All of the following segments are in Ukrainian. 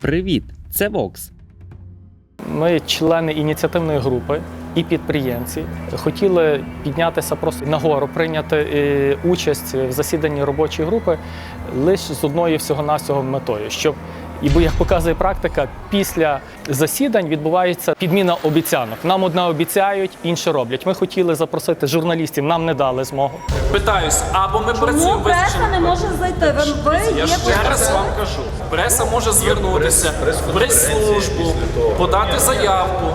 Привіт, це Вокс. Ми, члени ініціативної групи і підприємці, хотіли піднятися просто нагору, прийняти е, участь в засіданні робочої групи лише з одною всього-навсього метою, щоб і бо як показує практика, після засідань відбувається підміна обіцянок. Нам одне обіцяють, інше роблять. Ми хотіли запросити журналістів, нам не дали змогу. Питаюсь, або ми працюємо Чому преса не може зайти? Ви, ви Я є ще раз вам кажу, преса може звернутися в прес-службу, подати заявку,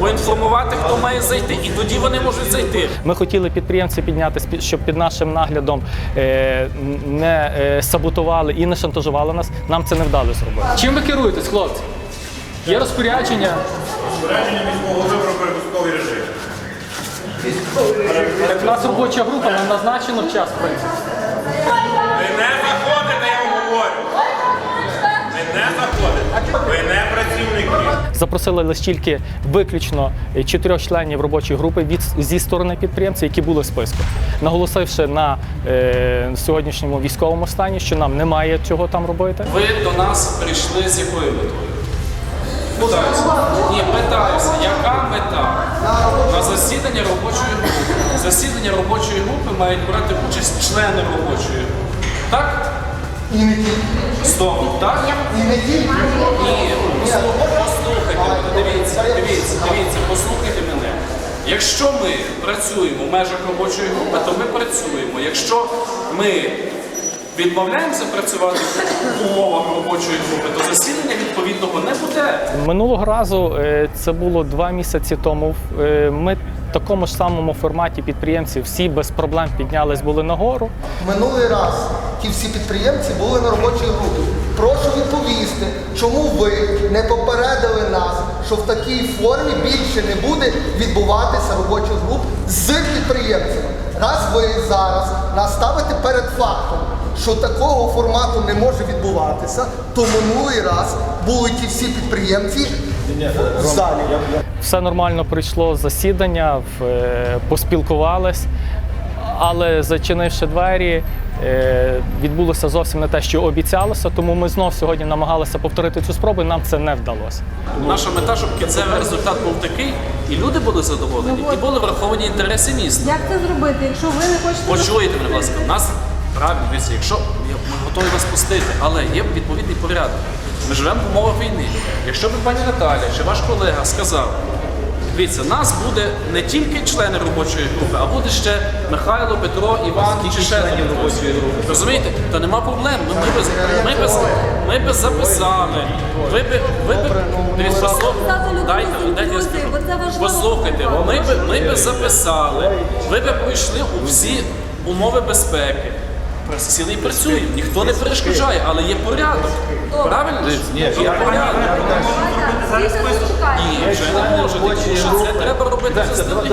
поінформувати, хто має зайти, і тоді вони можуть зайти. Ми хотіли підприємці піднятися, під- щоб під нашим наглядом е, не е, саботували і не шантажували нас. Нам це не вдалося зробити. Чим ви керуєтесь, хлопці? Є розпорядження. Розпорядження міського голови про перепусковий режим. Так у нас робоча група, нам назначено час, в принципі. Ви не заходите, я вам говорю. Ви не заходите. Ви не Запросили лише тільки виключно чотирьох членів робочої групи від зі сторони підприємців, які були в списку, наголосивши на е, сьогоднішньому військовому стані, що нам немає чого там робити. Ви до нас прийшли з якою метою? Питаюся. Ні, питаюся, яка мета? На засідання робочої групи. Засідання робочої групи мають брати участь члени робочої групи. Так? І не тільки. Стоп, так? І не тільки. Ні, послухайте, дивіться, дивіться, дивіться, послухайте мене. Якщо ми працюємо в межах робочої групи, то ми працюємо. Якщо ми відмовляємося працювати в умовах робочої групи, то засідання відповідного не буде. Минулого разу е, це було два місяці тому. е, Ми в такому ж самому форматі підприємці всі без проблем піднялись були нагору. Минулий раз ті всі підприємці були на робочій групі. Прошу відповісти, чому ви не попередили нас, що в такій формі більше не буде відбуватися робочих груп з підприємцями. Раз ви зараз нас ставите перед фактом, що такого формату не може відбуватися, то минулий раз були ті всі підприємці в залі. Все нормально пройшло засідання, в- е, поспілкувались, але зачинивши двері, е, відбулося зовсім не те, що обіцялося. Тому ми знов сьогодні намагалися повторити цю спробу. і Нам це не вдалося. Наша мета, щоб кінцевий результат був такий, і люди були задоволені, і були враховані інтереси міста. Як це зробити, якщо ви не хочете Почуєте будь ласка, у нас правильно дивіться, якщо ми готові вас пустити, але є відповідний порядок. Ми живемо в умовах війни. Якщо б пані Наталя чи ваш колега сказав, дивіться, нас буде не тільки члени робочої групи, а буде ще Михайло, Петро, Іван чи ще членів робочої групи. Розумієте? Та нема проблем. Ну, ми би ми би ми би записали. Ви би ви би дивіться, послух- дайте, дайте я скажу. Послухайте, ми би ми би записали, ви би пройшли у всі умови безпеки. Сіли і працюємо, ніхто не перешкоджає, але є порядок. Правильно? Є порядок. Ні, вже не може, тому що це треба робити заздалегідь.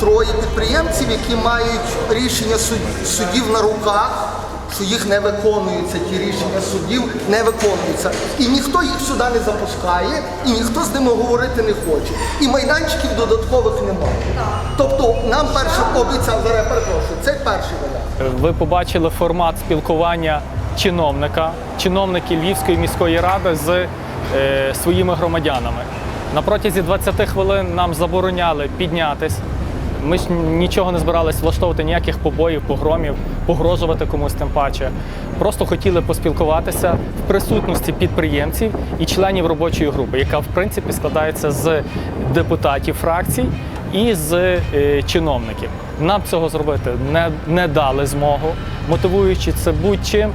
троє підприємців, які мають рішення суд- судів на руках, що їх не виконуються, ті рішення судів не виконуються. І ніхто їх сюди не запускає, і ніхто з ними говорити не хоче. І майданчиків додаткових немає. Тобто нам перше обіцяв, зараз перепрошую, це перший варіант. Ви побачили формат спілкування чиновника, чиновники Львівської міської ради з е, своїми громадянами. На протязі 20 хвилин нам забороняли піднятись. Ми ж нічого не збирались влаштовувати ніяких побоїв, погромів, погрожувати комусь тим паче. Просто хотіли поспілкуватися в присутності підприємців і членів робочої групи, яка в принципі складається з депутатів фракцій і з е, чиновників. Нам цього зробити не, не дали змогу, мотивуючи це будь-чим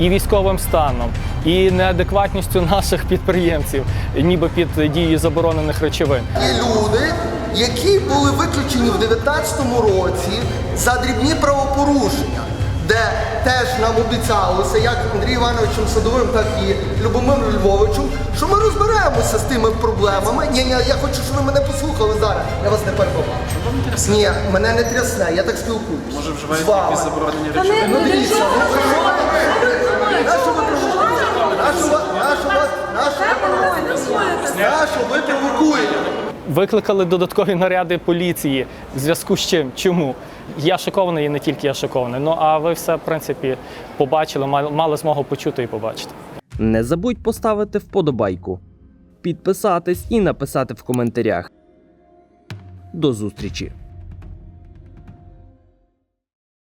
і, і військовим станом, і неадекватністю наших підприємців, ніби під дією заборонених речовин. Є люди, які були виключені в 19-му році за дрібні правопорушення, де теж нам обіцялося, як Андрієм Івановичем Садовим, так і Любомиром Львовичем, що ми розберемося з тими проблемами. Ні, ні, я хочу, щоб ви мене послухали зараз. Я вас не перебував. Ні, мене не трясне, я так спілкуюся. Може З вживаєте якісь заборонені речі? Ну дивіться, що ну ви що робите? Нащо ви Нащо ви- нащо вас- ви провокуєте? Ви провокуєте? Викликали додаткові наряди поліції. В зв'язку з чим? Чому? Я шокований і не тільки я шокований. Ну а ви все, в принципі, побачили, мали змогу почути і побачити. Не забудь поставити вподобайку, підписатись і написати в коментарях. До зустрічі!